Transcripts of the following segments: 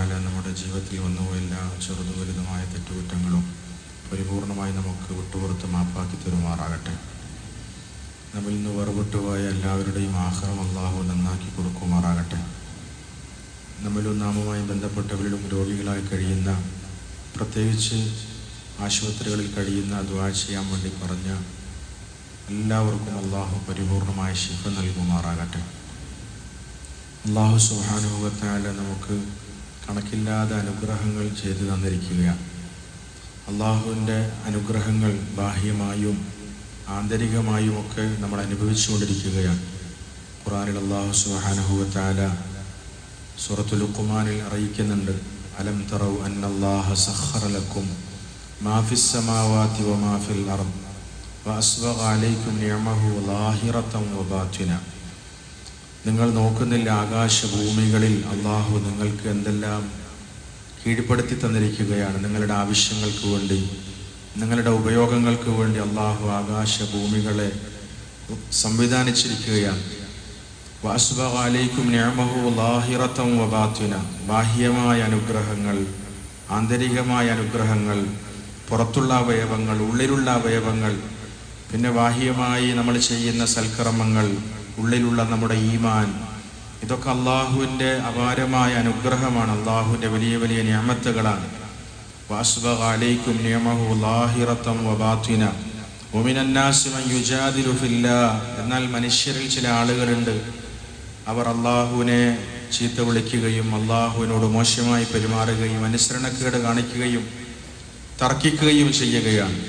സുബാനുഭവത്താല നമ്മുടെ ജീവിതത്തിൽ വന്നുപോയ എല്ലാ ചെറുതു വലുതുമായ തെറ്റുകുറ്റങ്ങളും പരിപൂർണമായി നമുക്ക് വിട്ടുപുറത്ത് മാപ്പാക്കി തരുമാറാകട്ടെ. നമ്മിൽ നിന്ന് വേർപെട്ടുപോയ എല്ലാവരുടെയും ആഹാരം അള്ളാഹു നന്നാക്കി കൊടുക്കുമാറാകട്ടെ. നമ്മിലും നാമുമായി ബന്ധപ്പെട്ടവരിലും രോഗികളായി കഴിയുന്ന പ്രത്യേകിച്ച് ആശുപത്രികളിൽ കഴിയുന്ന ദ്വാ ചെയ്യാൻ വേണ്ടി പറഞ്ഞ എല്ലാവർക്കും അള്ളാഹു പരിപൂർണമായ ശിഫ നൽകുമാറാകട്ടെ. അള്ളാഹു സുഹാനുഭവത്താല നമുക്ക് കണക്കില്ലാതെ അനുഗ്രഹങ്ങൾ ചെയ്തു തന്നിരിക്കുകയാണ്. അള്ളാഹുവിന്റെ അനുഗ്രഹങ്ങൾ ബാഹ്യമായും ആന്തരികമായും ഒക്കെ നമ്മൾ അനുഭവിച്ചുകൊണ്ടിരിക്കുകയാണ്. ഖുറാനിൽ അള്ളാഹു സുഹാനഹുവത്താല സൂറത്തുൽ ഖുമാനിൽ അറിയിക്കുന്നുണ്ട്. അലം തറവ് അന്നല്ലാഹ സഹറലക്കും മാഫിസ് സമാവാതി വമാഫിൽ അർദ് വഅസ്ബഗ അലൈക്കും നിഅമഹു ലാഹിറതൻ വബാത്തിന നിങ്ങൾ നോക്കുന്നില്ല ആകാശഭൂമികളിൽ അള്ളാഹു നിങ്ങൾക്ക് എന്തെല്ലാം കീഴ്പ്പെടുത്തി തന്നിരിക്കുകയാണ്. നിങ്ങളുടെ ആവശ്യങ്ങൾക്ക് വേണ്ടി നിങ്ങളുടെ ഉപയോഗങ്ങൾക്ക് വേണ്ടി അള്ളാഹു ആകാശഭൂമികളെ സംവിധാനിച്ചിരിക്കുകയാണ്. വാസുബാലയ്ക്കും ബാഹ്യമായ അനുഗ്രഹങ്ങൾ ആന്തരികമായ അനുഗ്രഹങ്ങൾ പുറത്തുള്ള അവയവങ്ങൾ ഉള്ളിലുള്ള അവയവങ്ങൾ പിന്നെ ബാഹ്യമായി നമ്മൾ ചെയ്യുന്ന സൽക്കർമ്മങ്ങൾ ഉള്ളിലുള്ള നമ്മുടെ ഈമാൻ. ഇതൊക്കെ അള്ളാഹുവിന്റെ അപാരമായ അനുഗ്രഹമാണ്. അള്ളാഹുവിന്റെ വലിയ വലിയ നിയമത്തുകളാണ്. എന്നാൽ മനുഷ്യരിൽ ചില ആളുകളുണ്ട്. അവർ അള്ളാഹുവിനെ ചീത്ത വിളിക്കുകയും അള്ളാഹുവിനോട് മോശമായി പെരുമാറുകയും അനുസരണക്കേട് കാണിക്കുകയും തർക്കിക്കുകയും ചെയ്യുകയാണ്.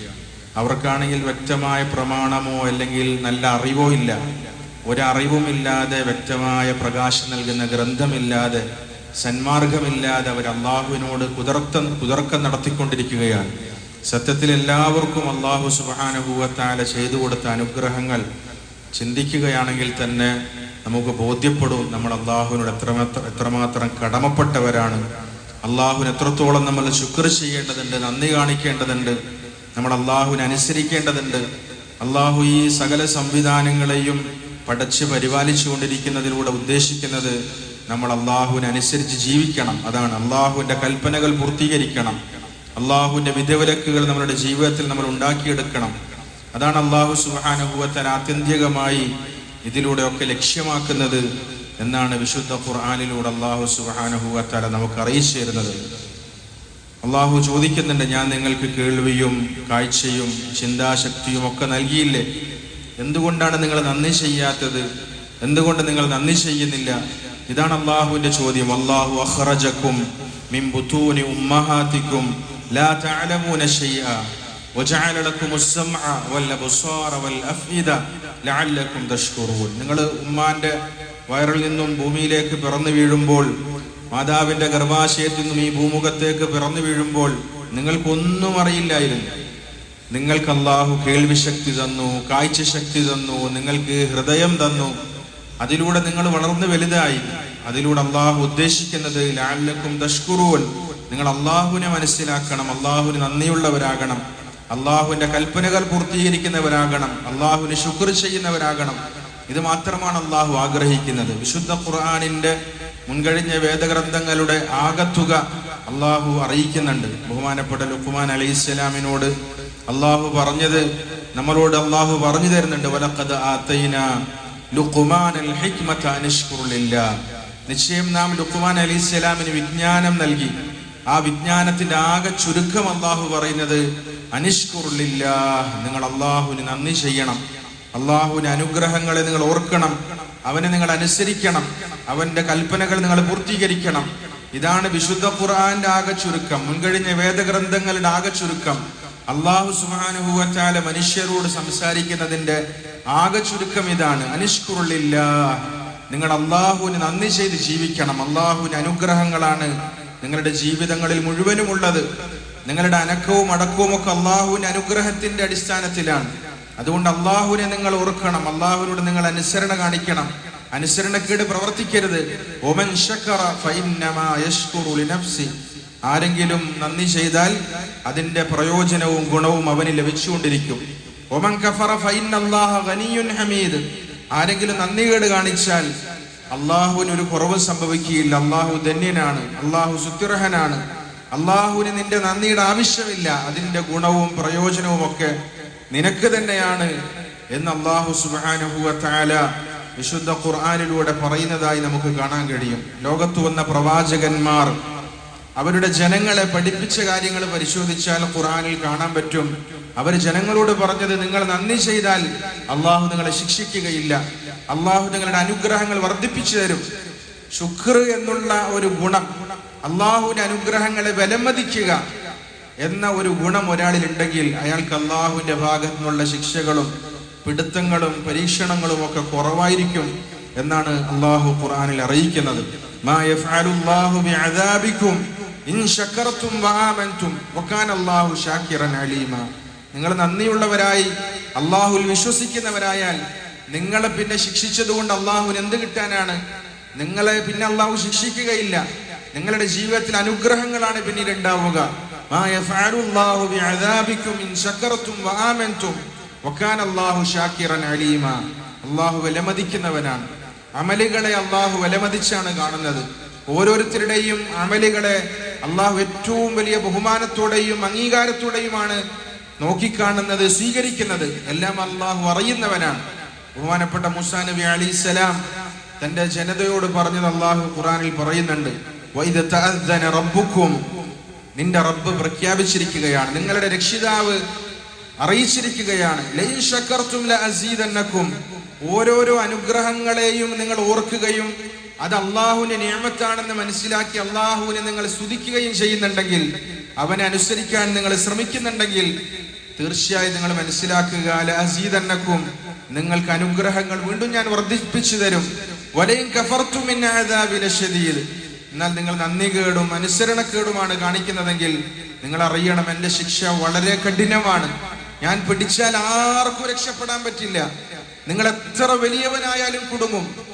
അവർക്കാണെങ്കിൽ വ്യക്തമായ പ്രമാണമോ അല്ലെങ്കിൽ നല്ല അറിവോ ഇല്ല. ഒരറിവുമില്ലാതെ വ്യക്തമായ പ്രകാശം നൽകുന്ന ഗ്രന്ഥമില്ലാതെ സന്മാർഗമില്ലാതെ അവർ അള്ളാഹുവിനോട് കുതിർത്തം കുതിർക്കം നടത്തിക്കൊണ്ടിരിക്കുകയാണ്. സത്യത്തിൽ എല്ലാവർക്കും അള്ളാഹു സുബാനുഭൂവത്താല ചെയ്തു കൊടുത്ത അനുഗ്രഹങ്ങൾ ചിന്തിക്കുകയാണെങ്കിൽ തന്നെ നമുക്ക് ബോധ്യപ്പെടും നമ്മൾ അള്ളാഹുവിനോട് എത്രമാത്രം എത്രമാത്രം കടമപ്പെട്ടവരാണ്. അള്ളാഹുവിന് എത്രത്തോളം നമ്മൾ ശുക്ർ ചെയ്യേണ്ടതുണ്ട് നന്ദി കാണിക്കേണ്ടതുണ്ട് നമ്മൾ അള്ളാഹുവിനെ അനുസരിക്കേണ്ടതുണ്ട്. അള്ളാഹു ഈ സകല സംവിധാനങ്ങളെയും പടച്ച് പരിപാലിച്ചു കൊണ്ടിരിക്കുന്നതിലൂടെ ഉദ്ദേശിക്കുന്നത് നമ്മൾ അള്ളാഹുവിനെ അനുസരിച്ച് ജീവിക്കണം. അതാണ് അള്ളാഹുവിന്റെ കൽപ്പനകൾ പൂർത്തീകരിക്കണം. അള്ളാഹുവിന്റെ വിധവിലക്കുകൾ നമ്മുടെ ജീവിതത്തിൽ നമ്മൾ ഉണ്ടാക്കിയെടുക്കണം. അതാണ് അള്ളാഹു സുഹാനുഭവത്തൻ ആത്യന്തികമായി ഇതിലൂടെയൊക്കെ ലക്ഷ്യമാക്കുന്നത് എന്നാണ് വിശുദ്ധ ഖുർആാനിലൂടെ അള്ളാഹു സുഹാനുഭവത്തല നമുക്ക് അറിയിച്ചു തരുന്നത്. അള്ളാഹു ചോദിക്കുന്നുണ്ട് ഞാൻ നിങ്ങൾക്ക് കേൾവിയും കാഴ്ചയും ചിന്താശക്തിയും ഒക്കെ നൽകിയില്ലേ? എന്തുകൊണ്ടാണ് നിങ്ങൾ നന്ദി ചെയ്യാത്തത്? എന്തുകൊണ്ട് നിങ്ങൾ നന്ദി ചെയ്യുന്നില്ല? ഇതാണ് അള്ളാഹുവിന്റെ ചോദ്യം. അള്ളാഹു അഹ്റജക്കും മിൻ ലാ തഅലമൂന ലക്കും അസ്സമഅ നിങ്ങൾ ഉമ്മാന്റെ വയറിൽ നിന്നും ഭൂമിയിലേക്ക് പിറന്നു വീഴുമ്പോൾ മാതാവിന്റെ ഗർഭാശയത്തിൽ നിന്നും ഈ ഭൂമുഖത്തേക്ക് പിറന്നു വീഴുമ്പോൾ നിങ്ങൾക്കൊന്നും അറിയില്ലായിരുന്നു. നിങ്ങൾക്ക് അള്ളാഹു കേൾവി ശക്തി തന്നു കാഴ്ച ശക്തി തന്നു നിങ്ങൾക്ക് ഹൃദയം തന്നു. അതിലൂടെ നിങ്ങൾ വളർന്നു വലുതായി. അതിലൂടെ അള്ളാഹു ഉദ്ദേശിക്കുന്നത് ലാലക്കും ദഷ്കുറുവൻ നിങ്ങൾ അള്ളാഹുവിനെ മനസ്സിലാക്കണം അള്ളാഹുവിന് നന്ദിയുള്ളവരാകണം. അള്ളാഹുവിന്റെ കൽപ്പനകൾ പൂർത്തീകരിക്കുന്നവരാകണം അള്ളാഹുവിന് ശുക്ർ ചെയ്യുന്നവരാകണം. ഇത് മാത്രമാണ് അള്ളാഹു ആഗ്രഹിക്കുന്നത്. വിശുദ്ധ ഖുർആാനിന്റെ മുൻകഴിഞ്ഞ വേദഗ്രന്ഥങ്ങളുടെ ആകത്തുക അള്ളാഹു അറിയിക്കുന്നുണ്ട്. ബഹുമാനപ്പെട്ട ലുക്കുമാൻ അലൈഹി സ്വലാമിനോട് അള്ളാഹു പറഞ്ഞത് നമ്മളോട് അള്ളാഹു പറഞ്ഞു തരുന്നുണ്ട് വലക്കത് ആത്തൈന ലുക്കുമാൻ നിശ്ചയം നാം ലുക്കുമാൻ അലി സ്വലാമിന് വിജ്ഞാനം നൽകി. ആ വിജ്ഞാനത്തിന്റെ ആകെ ചുരുക്കം അള്ളാഹു പറയുന്നത് അനുഷ്കുറില്ല നിങ്ങൾ അള്ളാഹുവിന് നന്ദി ചെയ്യണം. അള്ളാഹുവിന് അനുഗ്രഹങ്ങളെ നിങ്ങൾ ഓർക്കണം. അവനെ നിങ്ങൾ അനുസരിക്കണം. അവന്റെ കൽപ്പനകൾ നിങ്ങൾ പൂർത്തീകരിക്കണം. ഇതാണ് വിശുദ്ധ ഖുർആന്റെ ആകെ ചുരുക്കം. മുൻകഴിഞ്ഞ വേദഗ്രന്ഥങ്ങളുടെ ആകെ ചുരുക്കം. അള്ളാഹു സുഹാനുഭവത്താല മനുഷ്യരോട് സംസാരിക്കുന്നതിന്റെ ആകെ ചുരുക്കം ഇതാണ്. അനുഷ്കുറുള്ളില്ല നിങ്ങൾ അള്ളാഹുവിന് നന്ദി ചെയ്ത് ജീവിക്കണം. അള്ളാഹുവിന് അനുഗ്രഹങ്ങളാണ് നിങ്ങളുടെ ജീവിതങ്ങളിൽ മുഴുവനും ഉള്ളത്. നിങ്ങളുടെ അനക്കവും അടക്കവും ഒക്കെ അള്ളാഹുവിന്റെ അനുഗ്രഹത്തിന്റെ അടിസ്ഥാനത്തിലാണ്. അതുകൊണ്ട് അള്ളാഹുവിനെ നിങ്ങൾ ഓർക്കണം. അള്ളാഹുവിനോട് നിങ്ങൾ അനുസരണ കാണിക്കണം. അനുസരണക്കേട് പ്രവർത്തിക്കരുത്. ഒമൻ ആരെങ്കിലും നന്ദി ചെയ്താൽ അതിന്റെ പ്രയോജനവും ഗുണവും അവന് ലഭിച്ചുകൊണ്ടിരിക്കും. ഒമൻ കഫറ ഫഇന്നല്ലാഹ ഗനിയുൻ ഹമീദ്. ആരെങ്കിലും നന്ദികേട് കാണിച്ചാൽ അള്ളാഹുവിന് ഒരു കുറവ് സംഭവിക്കുകയില്ല. അള്ളാഹു ധന്യനാണ് അള്ളാഹു സുത്യർഹനാണ് അള്ളാഹുവിന് നിന്റെ നന്ദിയുടെ ആവശ്യമില്ല. അതിന്റെ ഗുണവും പ്രയോജനവും ഒക്കെ നിനക്ക് തന്നെയാണ് എന്ന് അള്ളാഹു സുബാനുഹുവ താല വിശുദ്ധ ഖുർആാനിലൂടെ പറയുന്നതായി നമുക്ക് കാണാൻ കഴിയും. ലോകത്ത് വന്ന പ്രവാചകന്മാർ അവരുടെ ജനങ്ങളെ പഠിപ്പിച്ച കാര്യങ്ങൾ പരിശോധിച്ചാൽ ഖുറാനിൽ കാണാൻ പറ്റും. അവർ ജനങ്ങളോട് പറഞ്ഞത് നിങ്ങൾ നന്ദി ചെയ്താൽ അള്ളാഹു നിങ്ങളെ ശിക്ഷിക്കുകയില്ല. അള്ളാഹു നിങ്ങളുടെ അനുഗ്രഹങ്ങൾ വർദ്ധിപ്പിച്ചു തരും. ശുക്ർ എന്നുള്ള ഒരു ഗുണം അള്ളാഹുവിന്റെ അനുഗ്രഹങ്ങളെ വിലമതിക്കുക എന്ന ഒരു ഗുണം ഒരാളിൽ ഉണ്ടെങ്കിൽ അയാൾക്ക് അള്ളാഹുവിന്റെ ഭാഗത്തു നിന്നുള്ള ശിക്ഷകളും പിടുത്തങ്ങളും പരീക്ഷണങ്ങളും ഒക്കെ കുറവായിരിക്കും എന്നാണ് അള്ളാഹു ഖുറാനിൽ അറിയിക്കുന്നത്. മാ യഫ്അലുല്ലാഹു ബിഅദാബിക്കും ഇൻ നിങ്ങൾ നന്ദിയുള്ളവരായി അള്ളാഹുൽ വിശ്വസിക്കുന്നവരായാൽ നിങ്ങളെ പിന്നെ ശിക്ഷിച്ചതുകൊണ്ട് അള്ളാഹുവിന് എന്ത് കിട്ടാനാണ്? നിങ്ങളെ പിന്നെ അള്ളാഹു ശിക്ഷിക്കുകയില്ല. നിങ്ങളുടെ ജീവിതത്തിൽ അനുഗ്രഹങ്ങളാണ് പിന്നീട് ഉണ്ടാവുക. അള്ളാഹു വിലമതിക്കുന്നവനാണ്. അമലുകളെ അള്ളാഹു വിലമതിച്ചാണ് കാണുന്നത്. ഓരോരുത്തരുടെയും അമലുകളെ അള്ളാഹു ഏറ്റവും വലിയ ബഹുമാനത്തോടെയും അംഗീകാരത്തോടെയുമാണ് നോക്കിക്കാണുന്നത് സ്വീകരിക്കുന്നത്. എല്ലാം അള്ളാഹു അറിയുന്നവനാണ്. ബഹുമാനപ്പെട്ട മുസാ നബി അലി സ്വലാം തന്റെ ജനതയോട് പറഞ്ഞത് അള്ളാഹു ഖുറാനിൽ പറയുന്നുണ്ട് "വഇദ തഅദ്ദന റബ്ബുക്കും നിന്റെ റബ്ബ് പ്രഖ്യാപിച്ചിരിക്കുകയാണ്. നിങ്ങളുടെ രക്ഷിതാവ് അറിയിച്ചിരിക്കുകയാണ് ഓരോരോ അനുഗ്രഹങ്ങളെയും നിങ്ങൾ ഓർക്കുകയും അത് അള്ളാഹുവിന്റെ നിയമത്താണെന്ന് മനസ്സിലാക്കി അള്ളാഹുവിനെ നിങ്ങൾ സ്തുതിക്കുകയും ചെയ്യുന്നുണ്ടെങ്കിൽ അവനെ അനുസരിക്കാൻ നിങ്ങൾ ശ്രമിക്കുന്നുണ്ടെങ്കിൽ തീർച്ചയായും നിങ്ങൾ മനസ്സിലാക്കുക അസീതന്നക്കും നിങ്ങൾക്ക് അനുഗ്രഹങ്ങൾ വീണ്ടും ഞാൻ വർദ്ധിപ്പിച്ചു തരും. വലയും കഫർത്തും എന്നാൽ നിങ്ങൾ നന്ദി നന്ദികേടും അനുസരണക്കേടുമാണ് കാണിക്കുന്നതെങ്കിൽ നിങ്ങൾ അറിയണം എന്റെ ശിക്ഷ വളരെ കഠിനമാണ്. ഞാൻ പിടിച്ചാൽ ആർക്കും രക്ഷപ്പെടാൻ പറ്റില്ല. നിങ്ങൾ എത്ര വലിയവനായാലും കുടുങ്ങും.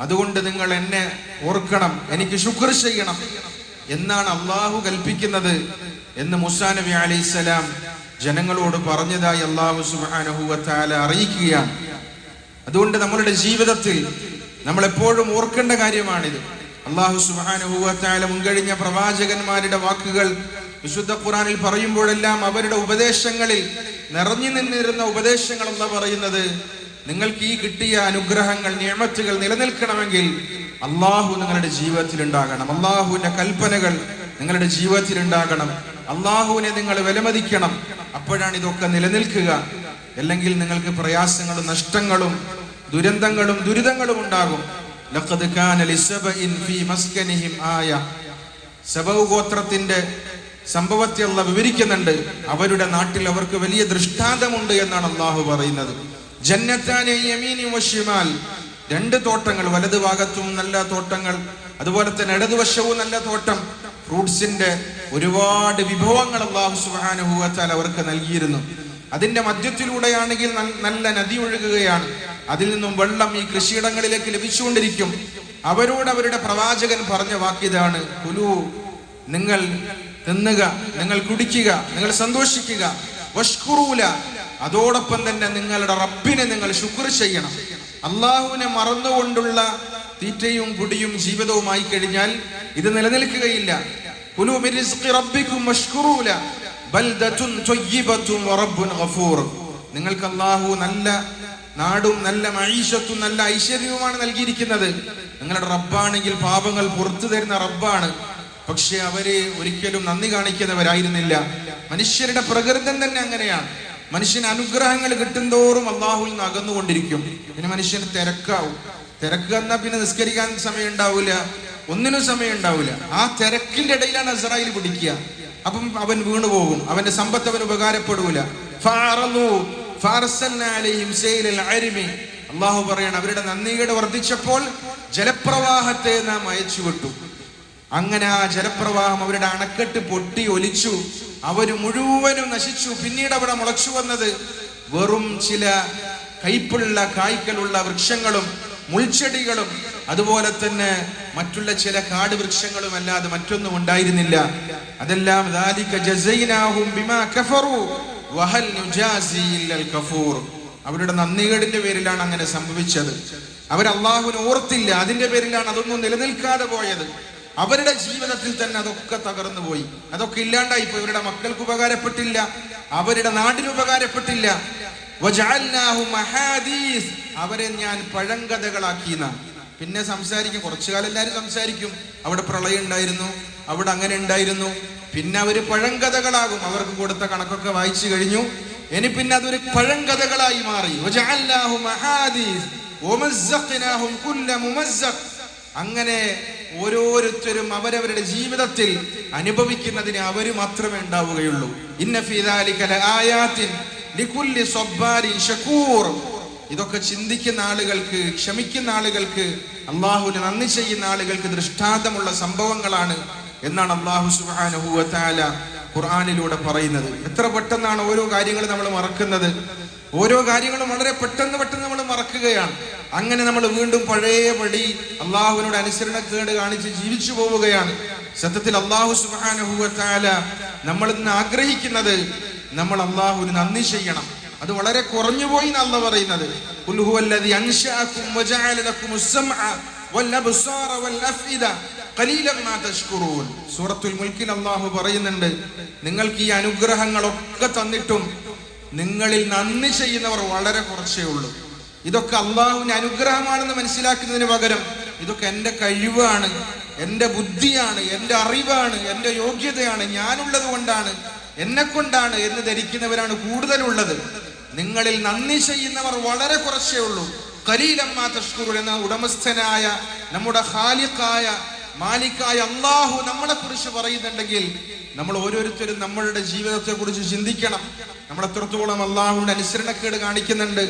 അതുകൊണ്ട് നിങ്ങൾ എന്നെ ഓർക്കണം എനിക്ക് ശുക്ർ ചെയ്യണം. എന്നാണ് അള്ളാഹു കൽപ്പിക്കുന്നത് എന്ന് മുസാ നബി അലൈഹിസ്സലാം ജനങ്ങളോട് പറഞ്ഞതായി അള്ളാഹു സുബാനഹുവത്താല അറിയിക്കുകയാണ്. അതുകൊണ്ട് നമ്മളുടെ ജീവിതത്തിൽ നമ്മൾ എപ്പോഴും ഓർക്കേണ്ട കാര്യമാണിത്. അള്ളാഹു സുബാനഹുവത്താല മുൻകഴിഞ്ഞ പ്രവാചകന്മാരുടെ വാക്കുകൾ വിശുദ്ധ ഖുറാനിൽ പറയുമ്പോഴെല്ലാം അവരുടെ ഉപദേശങ്ങളിൽ നിറഞ്ഞു നിന്നിരുന്ന ഉപദേശങ്ങൾ എന്താ പറയുന്നത്. നിങ്ങൾക്ക് ഈ കിട്ടിയ അനുഗ്രഹങ്ങൾ നിയമത്തുകൾ നിലനിൽക്കണമെങ്കിൽ അള്ളാഹു നിങ്ങളുടെ ജീവിതത്തിൽ ഉണ്ടാകണം അള്ളാഹുവിന്റെ കൽപ്പനകൾ നിങ്ങളുടെ ജീവിതത്തിൽ ഉണ്ടാകണം അള്ളാഹുവിനെ നിങ്ങൾ വിലമതിക്കണം. അപ്പോഴാണ് ഇതൊക്കെ നിലനിൽക്കുക. അല്ലെങ്കിൽ നിങ്ങൾക്ക് പ്രയാസങ്ങളും നഷ്ടങ്ങളും ദുരന്തങ്ങളും ദുരിതങ്ങളും ഉണ്ടാകും. സബൗ ഗോത്രത്തിന്റെ സംഭവത്തെ അല്ല വിവരിക്കുന്നുണ്ട്. അവരുടെ നാട്ടിൽ അവർക്ക് വലിയ ദൃഷ്ടാന്തമുണ്ട് എന്നാണ് അള്ളാഹു പറയുന്നത്. ജന്നത്താനെ യമീനി വശിമാൽ രണ്ട് തോട്ടങ്ങൾ വലതു ഭാഗത്തും നല്ല തോട്ടങ്ങൾ അതുപോലെ തന്നെ ഇടതുവശവും നല്ല തോട്ടം. ഫ്രൂട്ട്സിന്റെ ഒരുപാട് വിഭവങ്ങൾ അള്ളാഹു സുബാനുഭവത്താൽ അവർക്ക് നൽകിയിരുന്നു. അതിന്റെ മധ്യത്തിലൂടെയാണെങ്കിൽ നല്ല നദി ഒഴുകുകയാണ്. അതിൽ നിന്നും വെള്ളം ഈ കൃഷിയിടങ്ങളിലേക്ക് ലഭിച്ചുകൊണ്ടിരിക്കും. അവരോട് അവരുടെ പ്രവാചകൻ പറഞ്ഞ വാക്കിതാണ് കുലു നിങ്ങൾ തിന്നുക നിങ്ങൾ കുടിക്കുക നിങ്ങൾ സന്തോഷിക്കുക. അതോടൊപ്പം തന്നെ നിങ്ങളുടെ റബ്ബിനെ നിങ്ങൾ ശുക്ർ ചെയ്യണം. അള്ളാഹുവിനെ മറന്നുകൊണ്ടുള്ള തീറ്റയും കുടിയും ജീവിതവുമായി കഴിഞ്ഞാൽ ഇത് നിലനിൽക്കുകയില്ല. നിങ്ങൾക്ക് അള്ളാഹു നല്ല നാടും നല്ല മഴീഷത്തും നല്ല ഐശ്വര്യവുമാണ് നൽകിയിരിക്കുന്നത്. നിങ്ങളുടെ റബ്ബാണെങ്കിൽ പാപങ്ങൾ പുറത്തു തരുന്ന റബ്ബാണ്. പക്ഷെ അവരെ ഒരിക്കലും നന്ദി കാണിക്കുന്നവരായിരുന്നില്ല മനുഷ്യരുടെ പ്രകൃതം തന്നെ അങ്ങനെയാണ്. മനുഷ്യന് അനുഗ്രഹങ്ങൾ കിട്ടുന്തോറും അള്ളാഹുവിൽ നിന്ന് അകന്നുകൊണ്ടിരിക്കും. പിന്നെ മനുഷ്യന് തിരക്കാവും. തിരക്ക് എന്നാൽ പിന്നെ നിസ്കരിക്കാൻ സമയം ഉണ്ടാവില്ല ഒന്നിനും സമയം ഉണ്ടാവില്ല ആ തിരക്കിന്റെ ഇടയിലാണ് അസറായിൽ പിടിക്കുക. അപ്പം അവൻ വീണു പോകും. അവന്റെ സമ്പത്ത് അവൻ ഉപകാരപ്പെടൂല. അള്ളാഹു പറയണം അവരുടെ നന്ദികേട് വർദ്ധിച്ചപ്പോൾ ജലപ്രവാഹത്തെ നാം അയച്ചു വിട്ടു അങ്ങനെ ആ ജലപ്രവാഹം അവരുടെ അണക്കെട്ട് പൊട്ടി ഒലിച്ചു. അവർ മുഴുവനും നശിച്ചു. പിന്നീട് അവിടെ മുളച്ചു വന്നത് വെറും ചില കൈപ്പുള്ള കായ്ക്കലുള്ള വൃക്ഷങ്ങളും മുൾച്ചെടികളും അതുപോലെ തന്നെ മറ്റുള്ള ചില കാട് വൃക്ഷങ്ങളും അല്ലാതെ മറ്റൊന്നും ഉണ്ടായിരുന്നില്ല. അതെല്ലാം അവരുടെ നന്ദികളിന്റെ പേരിലാണ് അങ്ങനെ സംഭവിച്ചത്. അവർ അള്ളാഹുവിനെ ഓർത്തില്ല. അതിന്റെ പേരിലാണ് അതൊന്നും നിലനിൽക്കാതെ പോയത്. അവരുടെ ജീവിതത്തിൽ തന്നെ അതൊക്കെ തകർന്നു പോയി. അതൊക്കെ ഇല്ലാണ്ടായി ഇപ്പൊ ഇവരുടെ മക്കൾക്ക് ഉപകാരപ്പെട്ടില്ല. അവരുടെ നാടിന് ഉപകാരപ്പെട്ടില്ല. അവരെ ഞാൻ പഴങ്കഥകളാക്കിയെന്ന പിന്നെ സംസാരിക്കും. കുറച്ചു കാലം എല്ലാവരും സംസാരിക്കും. അവിടെ പ്രളയം ഉണ്ടായിരുന്നു. അവിടെ അങ്ങനെ ഉണ്ടായിരുന്നു. പിന്നെ അവർ പഴങ്കഥകളാകും. അവർക്ക് കൊടുത്ത കണക്കൊക്കെ വായിച്ചു കഴിഞ്ഞു. ഇനി പിന്നെ അതൊരു പഴങ്കഥകളായി മാറി. അങ്ങനെ ഓരോരുത്തരും അവരവരുടെ ജീവിതത്തിൽ അനുഭവിക്കുന്നതിന് അവർ മാത്രമേ ഉണ്ടാവുകയുള്ളൂ. ഇതൊക്കെ ചിന്തിക്കുന്ന ആളുകൾക്ക് ക്ഷമിക്കുന്ന ആളുകൾക്ക് അള്ളാഹുവിന് നന്ദി ചെയ്യുന്ന ആളുകൾക്ക് ദൃഷ്ടാന്തമുള്ള സംഭവങ്ങളാണ് എന്നാണ് അള്ളാഹു തആല ഖുർആനിലൂടെ പറയുന്നത്. എത്ര പെട്ടെന്നാണ് ഓരോ കാര്യങ്ങളും നമ്മൾ മറക്കുന്നത്. ഓരോ കാര്യങ്ങളും വളരെ പെട്ടെന്ന് പെട്ടെന്ന് നമ്മൾ മറക്കുകയാണ്. അങ്ങനെ നമ്മൾ വീണ്ടും പഴയപടി അള്ളാഹുവിനോട് അനുസരണക്കേട് കാണിച്ച് ജീവിച്ചു പോവുകയാണ്. സത്യത്തിൽ അള്ളാഹു വ നമ്മൾ ഇന്ന് ആഗ്രഹിക്കുന്നത് നമ്മൾ അള്ളാഹുവിന് നന്ദി ചെയ്യണം. അത് വളരെ കുറഞ്ഞു പോയി എന്നല്ല പറയുന്നത്. സൂറത്തുൽ മുൽക്കിൽ അള്ളാഹു പറയുന്നുണ്ട് നിങ്ങൾക്ക് ഈ അനുഗ്രഹങ്ങളൊക്കെ തന്നിട്ടും നിങ്ങളിൽ നന്ദി ചെയ്യുന്നവർ വളരെ കുറച്ചേ ഉള്ളൂ. ഇതൊക്കെ അള്ളാഹുവിന്റെ അനുഗ്രഹമാണെന്ന് മനസ്സിലാക്കുന്നതിന് പകരം ഇതൊക്കെ എന്റെ കഴിവാണ് എന്റെ ബുദ്ധിയാണ് എന്റെ അറിവാണ് എന്റെ യോഗ്യതയാണ് ഞാനുള്ളത് കൊണ്ടാണ് എന്നെ കൊണ്ടാണ് എന്ന് ധരിക്കുന്നവരാണ് കൂടുതലുള്ളത്. നിങ്ങളിൽ നന്ദി ചെയ്യുന്നവർ വളരെ കുറച്ചേ ഉള്ളൂ. കലീലമ്മ തഷ്കൂർ എന്ന ഉടമസ്ഥനായ നമ്മുടെ ഹാലിക്കായ മാലിക്കായ അള്ളാഹു നമ്മളെ കുറിച്ച് പറയുന്നുണ്ടെങ്കിൽ നമ്മൾ ഓരോരുത്തരും നമ്മളുടെ ജീവിതത്തെ കുറിച്ച് ചിന്തിക്കണം. നമ്മൾ എത്രത്തോളം അള്ളാഹുവിന്റെ അനുസരണക്കേട് കാണിക്കുന്നുണ്ട്.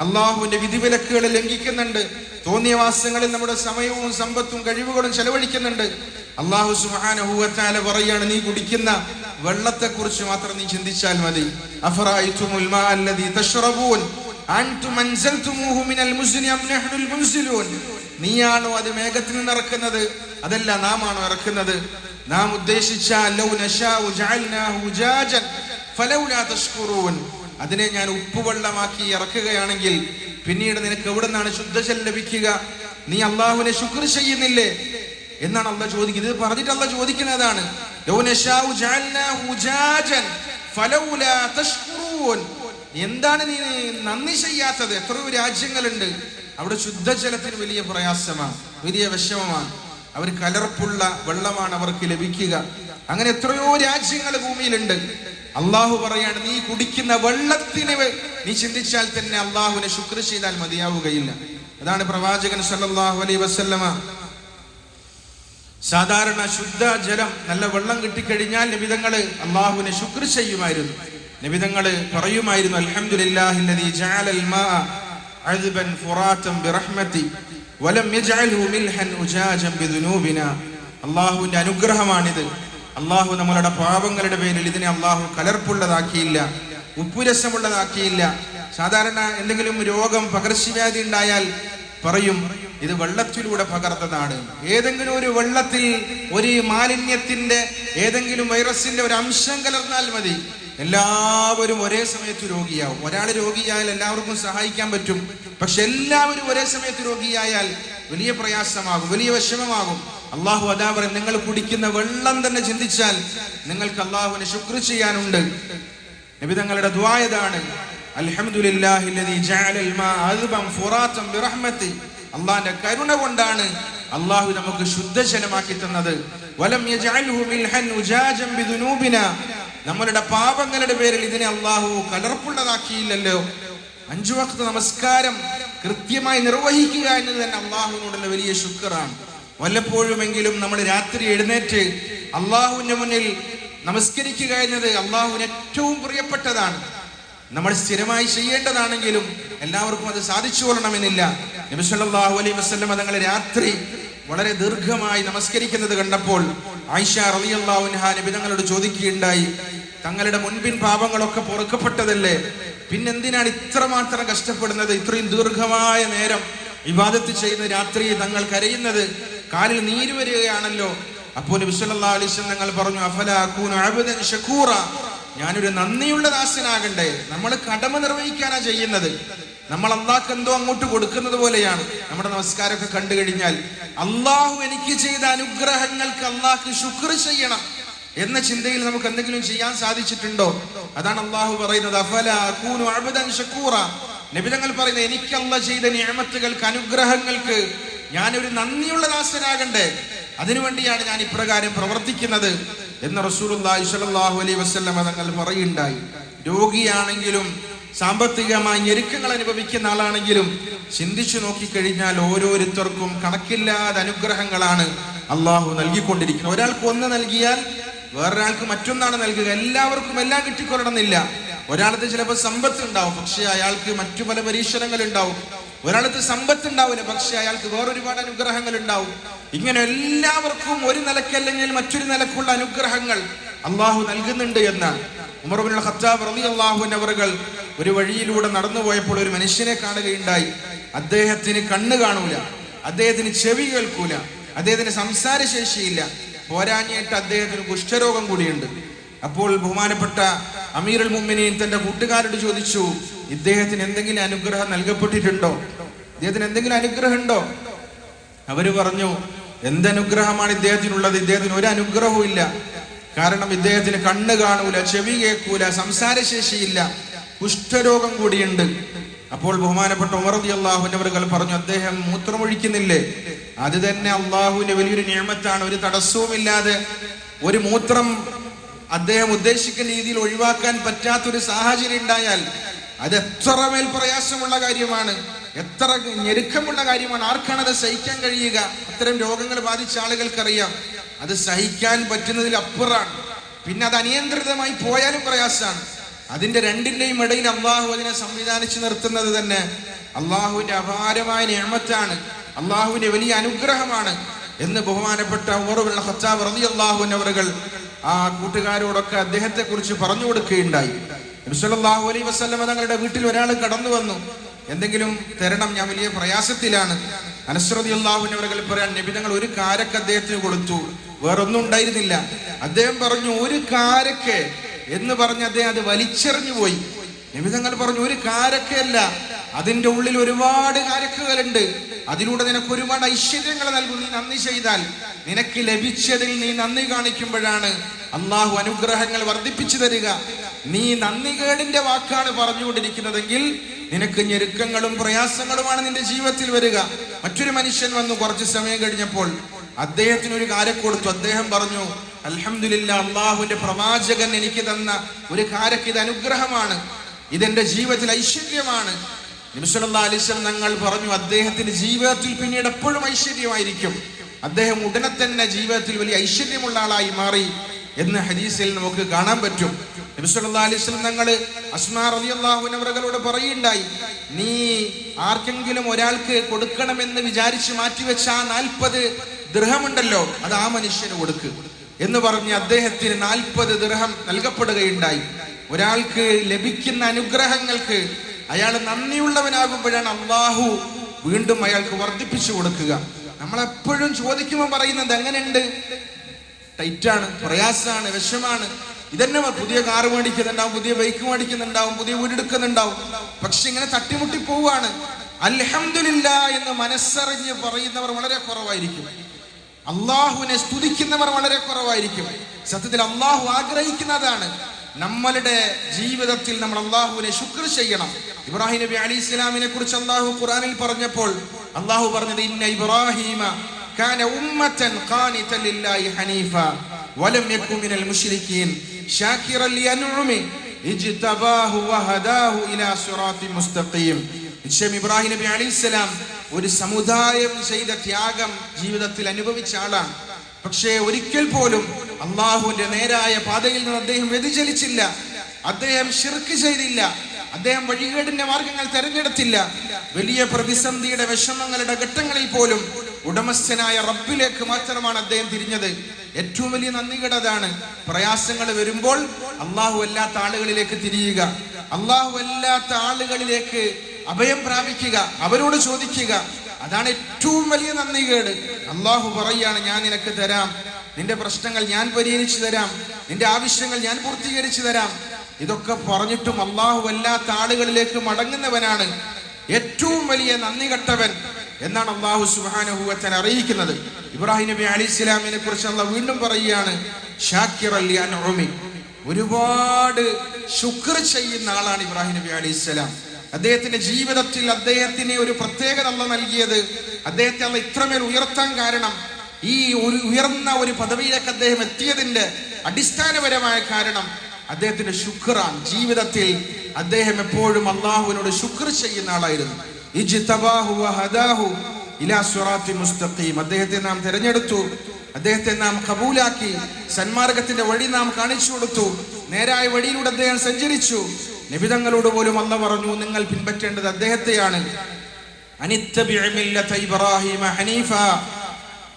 അള്ളാഹുവിന്റെ വിധിവിലക്കുകൾ ലംഘിക്കുന്നുണ്ട്. തോന്നിയ വാസങ്ങളിൽ നമ്മുടെ സമയവും സമ്പത്തും കഴിവുകളും ചെലവഴിക്കുന്നുണ്ട്. അള്ളാഹു സുഹാനഹൂവത്താല പറയാണ് നീ കുടിക്കുന്ന വെള്ളത്തെ കുറിച്ച് മാത്രം നീ ചിന്തിച്ചാൽ മതി. നീയാണോ അത് മേഘത്തിൽ നിന്ന് ഇറക്കുന്നത് അതല്ല നാം ആണോ ഇറക്കുന്നത്? നാം ഉദ്ദേശിച്ച അതിനെ ഞാൻ ഉപ്പുവെള്ളമാക്കി ഇറക്കുകയാണെങ്കിൽ പിന്നീട് നിനക്ക് എവിടെ നിന്നാണ് ശുദ്ധജൽ ലഭിക്കുക? നീ അള്ളാഹുവിനെ ശുക്ർ ചെയ്യുന്നില്ലേ? എന്നാണ് അള്ളാഹ് ചോദിക്കുന്നത്. ഇത് പറഞ്ഞിട്ട് അള്ളാഹ് ചോദിക്കുന്നതാണ്. എന്താണ് നീ നന്ദി ചെയ്യാത്തത്? എത്രയോ രാജ്യങ്ങളുണ്ട്. അവിടെ ശുദ്ധജലത്തിന് വലിയ പ്രയാസമാണ് വലിയ വിഷമമാണ്. അവർ കലർപ്പുള്ള വെള്ളമാണ് അവർക്ക് ലഭിക്കുക. അങ്ങനെ എത്രയോ രാജ്യങ്ങൾ ഭൂമിയിലുണ്ട്. അള്ളാഹു പറയാണ് നീ കുടിക്കുന്ന വെള്ളത്തിന് നീ ചിന്തിച്ചാൽ തന്നെ അള്ളാഹുവിനെ ശുക്ര ചെയ്താൽ മതിയാവുകയില്ല. അതാണ് പ്രവാചകൻ സല്ലാഹു അലൈ വസല്ലമ. സാധാരണ ശുദ്ധ ജലം നല്ല വെള്ളം കിട്ടിക്കഴിഞ്ഞാൽ നിബിതങ്ങൾ അള്ളാഹുവിനെ ശുക്ര ചെയ്യുമായിരുന്നു. നിബിതങ്ങൾ പറയുമായിരുന്നു അൽഹംദുലില്ലാഹില്ലദീ അള്ളാഹുവിന്റെ അനുഗ്രഹമാണിത്. അള്ളാഹു നമ്മളുടെ പാപങ്ങളുടെ പേരിൽ ഇതിനെ അള്ളാഹു കലർപ്പുള്ളതാക്കിയില്ല ഉപ്പുരസമുള്ളതാക്കിയില്ല. സാധാരണ എന്തെങ്കിലും രോഗം പകർച്ചവ്യാധി ഉണ്ടായാൽ പറയും ഇത് വെള്ളത്തിലൂടെ പകർന്നതാണ് ഏതെങ്കിലും ഒരു വെള്ളത്തിൽ ഒരു മാലിന്യത്തിന്റെ ഏതെങ്കിലും വൈറസിന്റെ ഒരു അംശം കലർന്നാൽ മതി. എല്ലാവരും ഒരേ സമയത്ത് രോഗിയാവും. ഒരാൾ രോഗിയായാൽ എല്ലാവർക്കും സഹായിക്കാൻ പറ്റും. പക്ഷെ എല്ലാവരും ഒരേ സമയത്ത് രോഗിയായാൽ വലിയ പ്രയാസമാകും വലിയ വിഷമമാകും. അള്ളാഹു അതാ പറയും നിങ്ങൾ കുടിക്കുന്ന വെള്ളം തന്നെ ചിന്തിച്ചാൽ നിങ്ങൾക്ക് അള്ളാഹുവിനെ ശുക്ർ ചെയ്യാനുണ്ട്. നബി തങ്ങളുടെ ദ്വായതാണ് അള്ളാന്റെ കരുണ കൊണ്ടാണ് അള്ളാഹു നമുക്ക് ശുദ്ധജലമാക്കി തന്നത്. വലം നമ്മളുടെ പാപങ്ങളുടെ പേരിൽ ഇതിനെ അള്ളാഹു കലർപ്പുള്ളതാക്കിയില്ലല്ലോ. അഞ്ചു വക്ത നമസ്കാരം കൃത്യമായി നിർവഹിക്കുക എന്നത് തന്നെ അള്ളാഹുവിനോടുള്ള വലിയ ശുക്റാണ്. വല്ലപ്പോഴുമെങ്കിലും നമ്മൾ രാത്രി എഴുന്നേറ്റ് അള്ളാഹുവിന്റെ മുന്നിൽ നമസ്കരിക്കുക എന്നത് അള്ളാഹുവിന് ഏറ്റവും പ്രിയപ്പെട്ടതാണ്. നമ്മൾ സ്ഥിരമായി ചെയ്യേണ്ടതാണെങ്കിലും എല്ലാവർക്കും അത് സാധിച്ചു കൊള്ളണമെന്നില്ല. നബിസ്വല്ലാഹു അലൈ അലൈഹി വസല്ലം തങ്ങൾ രാത്രി വളരെ ദീർഘമായി നമസ്കരിക്കുന്നത് കണ്ടപ്പോൾ ആയിഷ റളിയല്ലാഹു അൻഹ നബി തങ്ങളോട് ചോദിക്കുകയുണ്ടായി തങ്ങളുടെ മുൻപിൻ പാപങ്ങളൊക്കെ പൊറുക്കപ്പെട്ടതല്ലേ? പിന്നെന്തിനാണ് ഇത്രമാത്രം കഷ്ടപ്പെടുന്നത്? ഇത്രയും ദീർഘമായ നേരം ഇബാദത്ത് ചെയ്യുന്ന രാത്രി തങ്ങൾ കരയുന്നത്? കാലിൽ നീര് വരികയാണല്ലോ. അപ്പോൾ അലൈഹി തങ്ങൾ പറഞ്ഞു അഫല ഷക്കൂറ ഞാനൊരു നന്ദിയുള്ള ദാസനാകണ്ടേ. നമ്മൾ കടമ നിർവഹിക്കാനാ ചെയ്യുന്നത്. നമ്മൾ അള്ളാഹ്ക്ക് എന്തോ അങ്ങോട്ട് കൊടുക്കുന്നത് പോലെയാണ്. നമ്മുടെ നമസ്കാരമൊക്കെ കണ്ടു കഴിഞ്ഞാൽ അള്ളാഹു എനിക്ക് ചെയ്ത അനുഗ്രഹങ്ങൾക്ക് അള്ളാഹ്ക്ക് ശുക്ർ ചെയ്യണം. എന്ന ചിന്തയിൽ നമുക്ക് എന്തെങ്കിലും ചെയ്യാൻ സാധിച്ചിട്ടുണ്ടോ? അതാണ് അള്ളാഹു പറയുന്നത് നബിതങ്ങൾ പറയുന്നത് എനിക്ക് അല്ല ചെയ്ത നിയമത്തുകൾക്ക് അനുഗ്രഹങ്ങൾക്ക് ഞാനൊരു നന്ദിയുള്ള ദാസനാകണ്ടേ. അതിനുവേണ്ടിയാണ് ഞാൻ ഇപ്രകാരം പ്രവർത്തിക്കുന്നത്. എന്ന് റസൂലുള്ളാഹി അലൈ വസ്ലം തങ്ങൾ പറയുണ്ടായി രോഗിയാണെങ്കിലും സാമ്പത്തികമായി ഞെരുക്കങ്ങൾ അനുഭവിക്കുന്ന ആളാണെങ്കിലും ചിന്തിച്ചു നോക്കിക്കഴിഞ്ഞാൽ ഓരോരുത്തർക്കും കണക്കില്ലാതെ അനുഗ്രഹങ്ങളാണ് അള്ളാഹു നൽകിക്കൊണ്ടിരിക്കുന്നത്. ഒരാൾക്ക് ഒന്ന് നൽകിയാൽ വേറൊരാൾക്ക് മറ്റൊന്നാണ് നൽകുക. എല്ലാവർക്കും എല്ലാം കിട്ടിക്കൊള്ളണമെന്നില്ല. ഒരാളത്ത് ചിലപ്പോൾ സമ്പത്ത് ഉണ്ടാവും പക്ഷേ അയാൾക്ക് മറ്റു പല പരീക്ഷണങ്ങൾ ഉണ്ടാവും ഒരാളത്ത് സമ്പത്ത് ഉണ്ടാവില്ല പക്ഷെ അയാൾക്ക് വേറൊരുപാട് അനുഗ്രഹങ്ങൾ ഉണ്ടാവും ഇങ്ങനെ എല്ലാവർക്കും ഒരു നിലക്കല്ലെങ്കിൽ മറ്റൊരു നിലക്കുള്ള അനുഗ്രഹങ്ങൾ അള്ളാഹു നൽകുന്നുണ്ട് എന്ന് ഉമർബിൻ ഖത്താബ് ഒരു വഴിയിലൂടെ നടന്നു പോയപ്പോൾ ഒരു മനുഷ്യനെ കാണുകയുണ്ടായി. അദ്ദേഹത്തിന് കണ്ണ് കാണൂല അദ്ദേഹത്തിന് ചെവി കേൾക്കൂല അദ്ദേഹത്തിന് സംസാരശേഷിയില്ല. പോരാഞ്ഞിട്ട് അദ്ദേഹത്തിന് കുഷ്ഠരോഗം കൂടിയുണ്ട്. അപ്പോൾ ബഹുമാനപ്പെട്ട അമീറുൽ മുമ്മിനെയും തന്റെ കൂട്ടുകാരോട് ചോദിച്ചു ഇദ്ദേഹത്തിന് എന്തെങ്കിലും അനുഗ്രഹം നൽകപ്പെട്ടിട്ടുണ്ടോ? ഇദ്ദേഹത്തിന് എന്തെങ്കിലും അനുഗ്രഹം ഉണ്ടോ അവർ പറഞ്ഞു എന്തനുഗ്രഹമാണ് ഇദ്ദേഹത്തിനുള്ളത്? ഇദ്ദേഹത്തിന് ഒരു അനുഗ്രഹവും ഇല്ല. കാരണം ഇദ്ദേഹത്തിന് കണ്ണ് കാണൂല ചെവി കേൾക്കൂല സംസാരശേഷിയില്ല. കുഷ്ഠരോഗം കൂടിയുണ്ട്. അപ്പോൾ ബഹുമാനപ്പെട്ട ഉമർ ഉമർദി അള്ളാഹുനവറുകൾ പറഞ്ഞു അദ്ദേഹം മൂത്രമൊഴിക്കുന്നില്ലേ? അത് തന്നെ അള്ളാഹുവിന്റെ വലിയൊരു നിയമത്താണ്. ഒരു തടസ്സവുമില്ലാതെ ഒരു മൂത്രം അദ്ദേഹം ഉദ്ദേശിക്കുന്ന രീതിയിൽ ഒഴിവാക്കാൻ പറ്റാത്തൊരു സാഹചര്യം ഉണ്ടായാൽ അത് എത്ര മേൽ പ്രയാസമുള്ള കാര്യമാണ്. എത്ര ഞെരുക്കമുള്ള കാര്യമാണ്. ആർക്കാണ് അത് സഹിക്കാൻ കഴിയുക? അത്തരം രോഗങ്ങൾ ബാധിച്ച ആളുകൾക്കറിയാം. അത് സഹിക്കാൻ പറ്റുന്നതിൽ അപ്പുറാണ് പിന്നെ അത് അനിയന്ത്രിതമായി പോയാലും പ്രയാസമാണ്. അതിന്റെ രണ്ടിന്റെയും ഇടയിൽ അള്ളാഹു അതിനെ സംവിധാനിച്ചു നിർത്തുന്നത് തന്നെ അള്ളാഹുവിന്റെ അപാരമായ നിയമത്താണ്. അള്ളാഹുവിന്റെ വലിയ അനുഗ്രഹമാണ് എന്ന് ബഹുമാനപ്പെട്ട ഉമറുള്ള ഹത്താബ് റതി അള്ളാഹുവിനവറുകൾ ആ കൂട്ടുകാരോടൊക്കെ അദ്ദേഹത്തെ കുറിച്ച് പറഞ്ഞു കൊടുക്കുകയുണ്ടായി. നബിസ്വല്ലാഹു അലൈ വസ്ലമ തങ്ങളുടെ വീട്ടിൽ ഒരാൾ കടന്നു വന്നു. എന്തെങ്കിലും തരണം ഞാൻ വലിയ പ്രയാസത്തിലാണ്. അനസ്രതി അള്ളാഹുവിനവറുകൾ പറയാൻ നബിതങ്ങൾ ഒരു കാരക്ക് അദ്ദേഹത്തിന് കൊടുത്തു. വേറൊന്നും ഉണ്ടായിരുന്നില്ല. അദ്ദേഹം പറഞ്ഞു ഒരു കാരക്ക്. എന്ന് പറഞ്ഞ് അദ്ദേഹം അത് വലിച്ചെറിഞ്ഞു പോയി. നിമിതങ്ങൾ പറഞ്ഞു ഒരു കാരക്കയല്ല അതിന്റെ ഉള്ളിൽ ഒരുപാട് കാരക്കുകളുണ്ട് അതിലൂടെ നിനക്ക് ഒരുപാട് ഐശ്വര്യങ്ങൾ നൽകും. നീ നന്ദി ചെയ്താൽ നിനക്ക് ലഭിച്ചതിൽ നീ നന്ദി കാണിക്കുമ്പോഴാണ് അള്ളാഹു അനുഗ്രഹങ്ങൾ വർദ്ധിപ്പിച്ചു തരിക. നീ നന്ദികേടിന്റെ വാക്കാണ് പറഞ്ഞുകൊണ്ടിരിക്കുന്നതെങ്കിൽ നിനക്ക് ഞെരുക്കങ്ങളും പ്രയാസങ്ങളുമാണ് നിന്റെ ജീവിതത്തിൽ വരിക. മറ്റൊരു മനുഷ്യൻ വന്നു കുറച്ച് സമയം കഴിഞ്ഞപ്പോൾ അദ്ദേഹത്തിന് ഒരു കാര്യം കൊടുത്തു. അദ്ദേഹം പറഞ്ഞു അലഹമില്ല അള്ളാഹുവിന്റെ പ്രവാചകൻ എനിക്ക് തന്ന ഒരു കാരക്ക് ഇത് അനുഗ്രഹമാണ്. ഇതെന്റെ ജീവിതത്തിൽ ഐശ്വര്യമാണ്. അലിസ്ലം ഞങ്ങൾ പറഞ്ഞു അദ്ദേഹത്തിന്റെ ജീവിതത്തിൽ പിന്നീട് എപ്പോഴും ഐശ്വര്യമായിരിക്കും. അദ്ദേഹം ഉടനെ തന്നെ ജീവിതത്തിൽ വലിയ ഐശ്വര്യമുള്ള ആളായി മാറി എന്ന് ഹദീസിൽ നമുക്ക് കാണാൻ പറ്റും. ഞങ്ങൾ അസ്മാ റളിയല്ലാഹുവിനവറുകളോട് പറയുണ്ടായി നീ ആർക്കെങ്കിലും ഒരാൾക്ക് കൊടുക്കണമെന്ന് വിചാരിച്ച് മാറ്റിവെച്ച ആ നാൽപ്പത് ദൃഹമുണ്ടല്ലോ അത് ആ മനുഷ്യന് കൊടുക്ക്. എന്ന് പറഞ്ഞ് അദ്ദേഹത്തിന് നാൽപ്പത് ദൃഹം നൽകപ്പെടുകയുണ്ടായി. ഒരാൾക്ക് ലഭിക്കുന്ന അനുഗ്രഹങ്ങൾക്ക് അയാൾ നന്ദിയുള്ളവനാകുമ്പോഴാണ് അള്ളാഹു വീണ്ടും അയാൾക്ക് വർദ്ധിപ്പിച്ചു കൊടുക്കുക. നമ്മളെപ്പോഴും ചോദിക്കുമ്പോൾ പറയുന്നത് എങ്ങനെയുണ്ട്? ടൈറ്റാണ് പ്രയാസമാണ് വിഷമാണ്. ഇതന്നെ പുതിയ കാർ മേടിക്കുന്നുണ്ടാവും പുതിയ ബൈക്ക് മേടിക്കുന്നുണ്ടാവും പുതിയ വീടെടുക്കുന്നുണ്ടാവും. പക്ഷെ ഇങ്ങനെ തട്ടിമുട്ടി പോവാണ് അൽഹംദുലില്ല എന്ന് മനസ്സറിഞ്ഞ് പറയുന്നവർ വളരെ കുറവായിരിക്കും. അള്ളാഹുവിനെ സ്തുതിക്കുന്നവർ വളരെ കുറവായിരിക്കും. സത്യത്തിൽ അള്ളാഹു ആഗ്രഹിക്കുന്നതാണ്. നമ്മളുടെ ജീവിതത്തിൽ നമ്മൾ അള്ളാഹുവിനെ ശുക്ർ ചെയ്യണം ഇബ്രാഹിം നബി അലി ഇസ്ലാമിനെ കുറിച്ച് അള്ളാഹു ഖുറാനിൽ പറഞ്ഞപ്പോൾ അള്ളാഹു പറഞ്ഞത് ഇന്ന ഇബ്രാഹിമ كان أمة قانتا لله حنيفا ولم يكن من المشركين شاكرا لأنعمه اجتباه وهداه إلى صراط مستقيم നിശ്ചയം ഇബ്രാഹിം നബി അലിസ്ലാം ഒരു സമുദായം ചെയ്ത ത്യാഗം ജീവിതത്തിൽ അനുഭവിച്ച ആളാണ് പക്ഷേ ഒരിക്കൽ പോലും അള്ളാഹുവിന്റെ നേരായ പാതയിൽ നിന്ന് അദ്ദേഹം വ്യതിചലിച്ചില്ല. അദ്ദേഹം ഷിർക്ക് ചെയ്തില്ല. അദ്ദേഹം വഴികേടിന്റെ മാർഗങ്ങൾ തെരഞ്ഞെടുത്തില്ല. വലിയ പ്രതിസന്ധിയുടെ വിഷമങ്ങളുടെ ഘട്ടങ്ങളിൽ പോലും ഉടമസ്ഥനായ റബ്ബിലേക്ക് മാത്രമാണ് അദ്ദേഹം തിരിഞ്ഞത്. ഏറ്റവും വലിയ നന്ദികേടതാണ് പ്രയാസങ്ങൾ വരുമ്പോൾ അള്ളാഹു അല്ലാത്ത ആളുകളിലേക്ക് തിരിയുക. അള്ളാഹു അല്ലാത്ത ആളുകളിലേക്ക് അഭയം പ്രാപിക്കുക. അവരോട് ചോദിക്കുക. അതാണ് ഏറ്റവും വലിയ നന്ദി കേട് അള്ളാഹു പറയാണ് ഞാൻ നിനക്ക് തരാം. നിന്റെ പ്രശ്നങ്ങൾ ഞാൻ പരിഹരിച്ചു തരാം. നിന്റെ ആവശ്യങ്ങൾ ഞാൻ പൂർത്തീകരിച്ചു തരാം. ഇതൊക്കെ പറഞ്ഞിട്ടും അള്ളാഹു അല്ലാത്ത ആളുകളിലേക്ക് മടങ്ങുന്നവനാണ്. ഏറ്റവും വലിയ നന്ദി കെട്ടവൻ എന്നാണ് അള്ളാഹു സുബാനഹുവത്തൻ അറിയിക്കുന്നത്. ഇബ്രാഹിം നബി അലി ഇസ്ലാമിനെ കുറിച്ച് അള്ളാഹ് വീണ്ടും പറയുകയാണ് ഷാക്കിർ ഒരുപാട് ശുക്ർ ചെയ്യുന്ന ആളാണ് ഇബ്രാഹിം നബി അലി ഇസ്ലാം അദ്ദേഹത്തിന്റെ ജീവിതത്തിൽ അദ്ദേഹത്തിന് ഒരു പ്രത്യേകത അല്ല നൽകിയത്. അദ്ദേഹത്തെ അല്ല ഇത്രമേൽ ഉയർത്താൻ കാരണം ഈ ഒരു ഉയർന്ന ഒരു പദവിയിലേക്ക് അദ്ദേഹം എത്തിയതിന്റെ അടിസ്ഥാനപരമായ കാരണം അദ്ദേഹത്തിന്റെ ശുക്രാണ് ജീവിതത്തിൽ അദ്ദേഹം എപ്പോഴും അള്ളാഹുവിനോട് ശുക്ർ ചെയ്യുന്ന ആളായിരുന്നു. മുസ്തഖീം. അദ്ദേഹത്തെ നാം തിരഞ്ഞെടുത്തു. അദ്ദേഹത്തെ നാം കബൂലാക്കി. സന്മാർഗത്തിന്റെ വഴി നാം കാണിച്ചു കൊടുത്തു. നേരായ വഴിയിലൂടെ അദ്ദേഹം സഞ്ചരിച്ചു. നിബിതങ്ങളോട് പോലും അല്ല പറഞ്ഞു നിങ്ങൾ പിൻപറ്റേണ്ടത് അദ്ദേഹത്തെയാണ്. ഹനീഫ.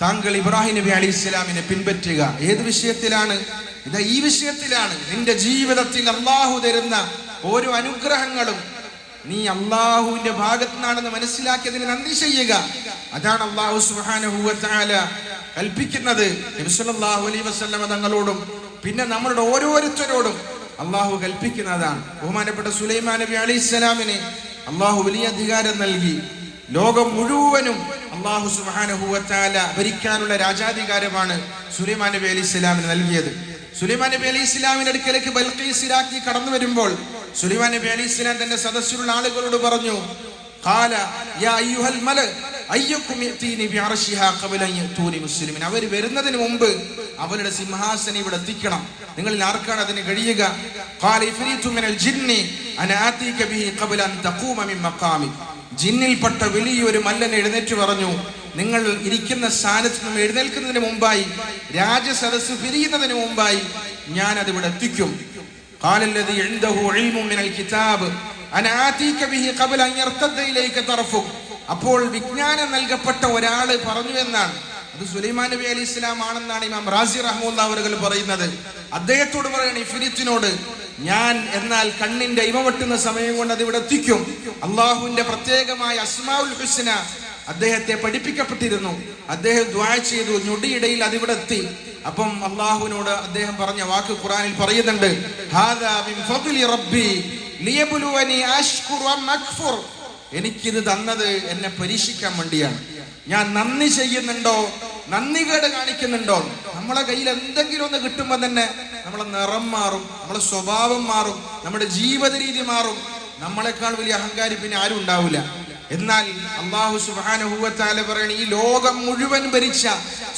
താങ്കൾ ഇബ്രാഹിം നബി അലി ഇസ്ലാമിനെ പിൻപറ്റുക. ഏത് വിഷയത്തിലാണ്? ഇതാ ഈ വിഷയത്തിലാണ്. നിന്റെ ജീവിതത്തിൽ അള്ളാഹു തരുന്ന ഓരോ അനുഗ്രഹങ്ങളും നീ അള്ളാഹുവിന്റെ ഭാഗത്ത് നിന്നാണെന്ന് മനസ്സിലാക്കിയതിന് നന്ദി ചെയ്യുക. അതാണ് അള്ളാഹു സുഹാനഹുല കൽപ്പിക്കുന്നത്. നബി സല്ലല്ലാഹു അലൈഹി വസല്ലമ തങ്ങളോടും പിന്നെ നമ്മളുടെ ഓരോരുത്തരോടും അള്ളാഹു കൽപ്പിക്കുന്നതാണ്. ബഹുമാനപ്പെട്ട സുലൈമാ നബി അലി സ്വലാമിന് അള്ളാഹു വലിയ അധികാരം നൽകി. ലോകം മുഴുവനും അള്ളാഹു സുബാനഹുവത്താല ഭരിക്കാനുള്ള രാജാധികാരമാണ് സുലൈമാ നബി അലി ഇസ്ലാമിന് നൽകിയത്. സുലൈമാ നബി അലി ഇസ്ലാമിന്റെ അടുക്കലേക്ക് ബൽഖീസ് കടന്നു വരുമ്പോൾ സുലൈമാ നബി അലി ഇസ്ലാം തന്റെ സദസ്സിലുള്ള ആളുകളോട് പറഞ്ഞു "ഖാല യാ അവർ വരുന്നതിന് മുമ്പ് അവരുടെ സിംഹാസനം ഇവിടെ എത്തിക്കണം. നിങ്ങളിൽ ആർക്കാണ് അതിന് കഴിയുക? ജിന്നിൽപ്പെട്ട വലിയൊരു മല്ലനെ എഴുന്നേറ്റ് പറഞ്ഞു നിങ്ങൾ ഇരിക്കുന്ന സ്ഥാനത്ത് നിന്ന് എഴുന്നേൽക്കുന്നതിന് മുമ്പായി രാജസദസ് പിരിയുന്നതിന് മുമ്പായി ഞാൻ അതിവിടെ എത്തിക്കും കാലല്ലത് കിതാബ് അനാതീക ബിഹി ഖബല അൻ യർതദ്ദ ഇലൈക തർഫുക് അപ്പോൾ വിജ്ഞാനം നൽകപ്പെട്ട ഒരാൾ പറഞ്ഞു എന്നാണ്. അത് സുലൈമാൻ നബി അലി ഇസ്ലാം ആണെന്നാണ് ഇമാം റാസി റഹ്മുല്ല അവരുകൾ പറയുന്നത്. അദ്ദേഹത്തോട് പറയണം ഇഫിനിത്തിനോട് ഞാൻ എന്നാൽ കണ്ണിന്റെ ഇമ വെട്ടുന്ന സമയം കൊണ്ട് അത് ഇവിടെ എത്തിക്കും. അള്ളാഹുവിന്റെ പ്രത്യേകമായ അസ്മാഉൽ ഹുസ്ന അദ്ദേഹത്തെ പഠിപ്പിക്കപ്പെട്ടിരുന്നു. അദ്ദേഹം ദ്വാ ചെയ്തു ഞൊടിയിടയിൽ അതിവിടെ എത്തി. അപ്പം അള്ളാഹുവിനോട് അദ്ദേഹം പറഞ്ഞ വാക്ക് ഖുറാനിൽ പറയുന്നുണ്ട് എനിക്കിത് തന്നത് എന്നെ പരീക്ഷിക്കാൻ വേണ്ടിയാണ്. ഞാൻ നന്ദി ചെയ്യുന്നുണ്ടോ? നന്ദി കേട് കാണിക്കുന്നുണ്ടോ? നമ്മളെ കയ്യിൽ എന്തെങ്കിലും ഒന്ന് കിട്ടുമ്പോൾ തന്നെ നമ്മളെ നിറം മാറും നമ്മളെ സ്വഭാവം മാറും നമ്മുടെ ജീവിത രീതി മാറും. നമ്മളെക്കാൾ വലിയ അഹങ്കാരി പിന്നെ ആരും ഉണ്ടാവില്ല. എന്നാൽ അള്ളാഹു സുബാനുഭൂവത്താല പറയണ ഈ ലോകം മുഴുവൻ ഭരിച്ച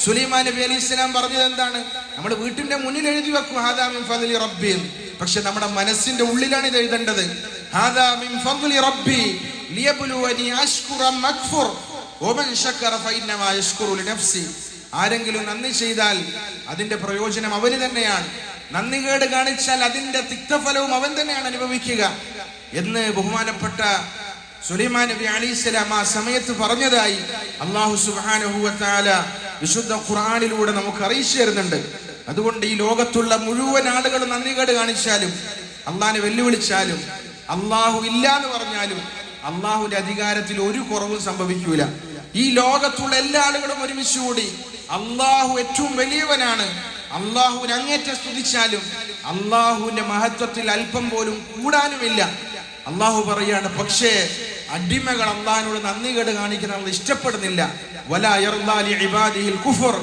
സുലൈമാൻ നബി അലി ഇസ്ലാം പറഞ്ഞത് എന്താണ്? നമ്മുടെ വീട്ടിന്റെ മുന്നിൽ എഴുതി വെക്കും ഹാദാ മിൻ ഫദ്ലി റബ്ബി. പക്ഷെ നമ്മുടെ മനസ്സിന്റെ ഉള്ളിലാണ് ഇത് എഴുതേണ്ടത്. ഹാദാ മിൻ ഫദ്ലി റബ്ബി. ലിയബ്ലുവനി അഷ്കുറ അം അക്ഫുർ. വമൻ ശക്കറ ഫഇന്നമാ യഷ്കുറു ലിനഫ്സി. ആരെങ്കിലും നന്ദി ചെയ്താൽ അതിന്റെ പ്രയോജനം അവന് തന്നെയാണ്. നന്ദി കേട് കാണിച്ചാൽ അതിന്റെ തിക്തഫലവും അവൻ തന്നെയാണ് അനുഭവിക്കുക. എന്ന് ബഹുമാനപ്പെട്ട സുലൈമാൻ നബി അലിസ്ലാം ആ സമയത്ത് പറഞ്ഞതായി അള്ളാഹു തആല വിശുദ്ധ ഖുർആാനിലൂടെ നമുക്ക് അറിയിച്ചു തരുന്നുണ്ട്. അതുകൊണ്ട് ഈ ലോകത്തുള്ള മുഴുവൻ ആളുകളും നന്ദികേട് കാണിച്ചാലും അള്ളാഹിനെ വെല്ലുവിളിച്ചാലും അള്ളാഹു ഇല്ല എന്ന് പറഞ്ഞാലും അള്ളാഹുവിന്റെ അധികാരത്തിൽ ഒരു കുറവും സംഭവിക്കൂല. ഈ ലോകത്തുള്ള എല്ലാ ആളുകളും ഒരുമിച്ച് കൂടി അള്ളാഹു ഏറ്റവും വലിയവനാണ്. അള്ളാഹുവിന് അങ്ങേറ്റം സ്തുതിച്ചാലും അള്ളാഹുവിന്റെ മഹത്വത്തിൽ അല്പം പോലും കൂടാനുമില്ല. അള്ളാഹു പറയാണ് പക്ഷേ അടിമകൾ അള്ളാഹിനോട് നന്ദി കേട് കാണിക്കുന്ന നമ്മൾ ഇഷ്ടപ്പെടുന്നില്ല. വലാ ഇബാദിയിൽ കുഫർ.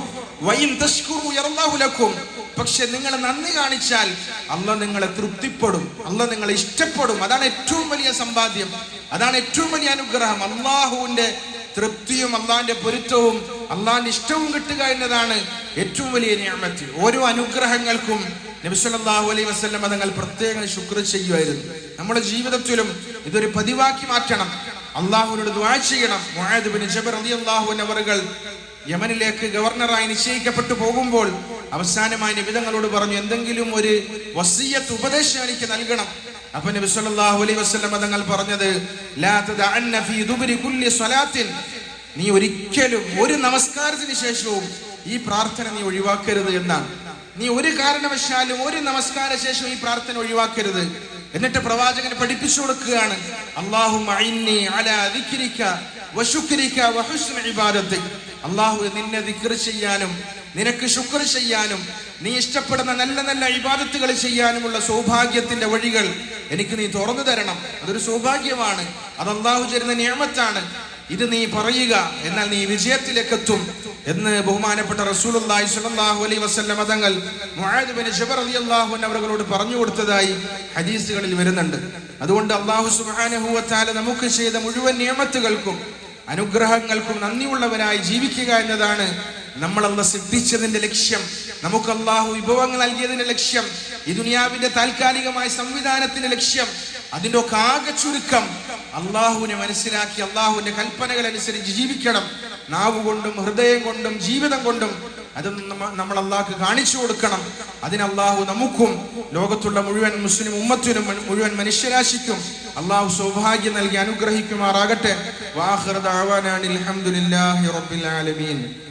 പക്ഷെ നിങ്ങൾ നന്ദി കാണിച്ചാൽ അല്ല നിങ്ങളെ തൃപ്തിപ്പെടും. അല്ല നിങ്ങളെ ഇഷ്ടപ്പെടും. അതാണ് ഏറ്റവും വലിയ സമ്പാദ്യം. അതാണ് ഏറ്റവും വലിയ അനുഗ്രഹം. അള്ളാഹുവിന്റെ തൃപ്തിയും അള്ളാന്റെ പൊരുത്തവും അള്ളാന്റെ ഇഷ്ടവും കിട്ടുക എന്നതാണ് ഏറ്റവും വലിയ നിയമത്ത്. ഓരോ അനുഗ്രഹങ്ങൾക്കും നബിസ്വല്ലാഹു അലൈ വസ്ലം തങ്ങൾ പ്രത്യേകം ശുക്ർ ചെയ്യുമായിരുന്നു. നമ്മുടെ ജീവിതത്തിലും ഇതൊരു പതിവാക്കി മാറ്റണം. അള്ളാഹുവിനോട് ദ്വാ ചെയ്യണം. ജബർ റളിയല്ലാഹു അൻഹു യമനിലേക്ക് ഗവർണറായി നിശ്ചയിക്കപ്പെട്ടു പോകുമ്പോൾ അവസാനമായി നിബിതങ്ങളോട് പറഞ്ഞു എന്തെങ്കിലും ഒരു വസീയത്ത് ഉപദേശം എനിക്ക് നൽകണം. അപ്പൊ നബി സല്ലല്ലാഹു അലൈഹി വസല്ലം തങ്ങൾ പറഞ്ഞത് ലാ തദഅന്ന ഫീ ദുബരി കുല്ലി സ്വലാത്തിൻ. നീ ഒരിക്കലും ഒരു നമസ്കാരത്തിന് ശേഷവും ഈ പ്രാർത്ഥന നീ ഒഴിവാക്കരുത് എന്നാണ്. നീ ഒരു കാരണവശാലും ഒരു നമസ്കാര ശേഷം ഈ പ്രാർത്ഥന ഒഴിവാക്കരുത്. എന്നിട്ട് പ്രവാചകൻ പഠിപ്പിച്ചു കൊടുക്കുകയാണ് അല്ലാഹുമ്മ അള്ളാഹു നിന്നെ ദിക്കർ ചെയ്യാനും നിനക്ക് ശുക്ർ ചെയ്യാനും നീ ഇഷ്ടപ്പെടുന്ന നല്ല നല്ല ഇബാദത്തുകൾ ചെയ്യാനുമുള്ള സൗഭാഗ്യത്തിന്റെ വഴികൾ എനിക്ക് നീ തുറന്നു തരണം. അതൊരു സൗഭാഗ്യമാണ്. അത് അള്ളാഹു ചേരുന്ന നിയമത്താണ്. ഇത് നീ പറയുക എന്നാൽ നീ വിജയത്തിലേക്കെത്തും എന്ന് ബഹുമാനപ്പെട്ട റസൂലുള്ളാഹി സ്വല്ലല്ലാഹു അലൈഹി വസല്ലം തങ്ങൾ റളിയല്ലാഹു അവരോട് പറഞ്ഞു കൊടുത്തതായി ഹദീസുകളിൽ വരുന്നുണ്ട്. അതുകൊണ്ട് അള്ളാഹു തആല നമുക്ക് ചെയ്ത മുഴുവൻ നിയമത്തുകൾക്കും അനുഗ്രഹങ്ങൾക്കും നന്ദിയുള്ളവരായി ജീവിക്കുക എന്നതാണ് നമ്മൾ അല്ല സിദ്ധിച്ചതിന്റെ ലക്ഷ്യം. നമുക്ക് അള്ളാഹു വിഭവങ്ങൾ നൽകിയതിന്റെ ലക്ഷ്യം. ഈ ദുനിയാവിന്റെ താൽക്കാലികമായ സംവിധാനത്തിന്റെ ലക്ഷ്യം. അതിന്റെ ഒക്കെ ആകെ ചുരുക്കം അള്ളാഹുവിനെ മനസ്സിലാക്കി അള്ളാഹുവിന്റെ കൽപ്പനകൾ അനുസരിച്ച് ജീവിക്കണം. നാവുകൊണ്ടും ഹൃദയം കൊണ്ടും ജീവിതം കൊണ്ടും അത് നമ്മൾ അള്ളാഹ്ക്ക് കാണിച്ചു കൊടുക്കണം. അതിന് അള്ളാഹു നമുക്കും ലോകത്തുള്ള മുഴുവൻ മുസ്ലിം ഉമ്മത്തിനും മുഴുവൻ മനുഷ്യരാശിക്കും അള്ളാഹു സൗഭാഗ്യം നൽകി അനുഗ്രഹിക്കുമാറാകട്ടെ. റബ്ബിൽ ആലമീൻ.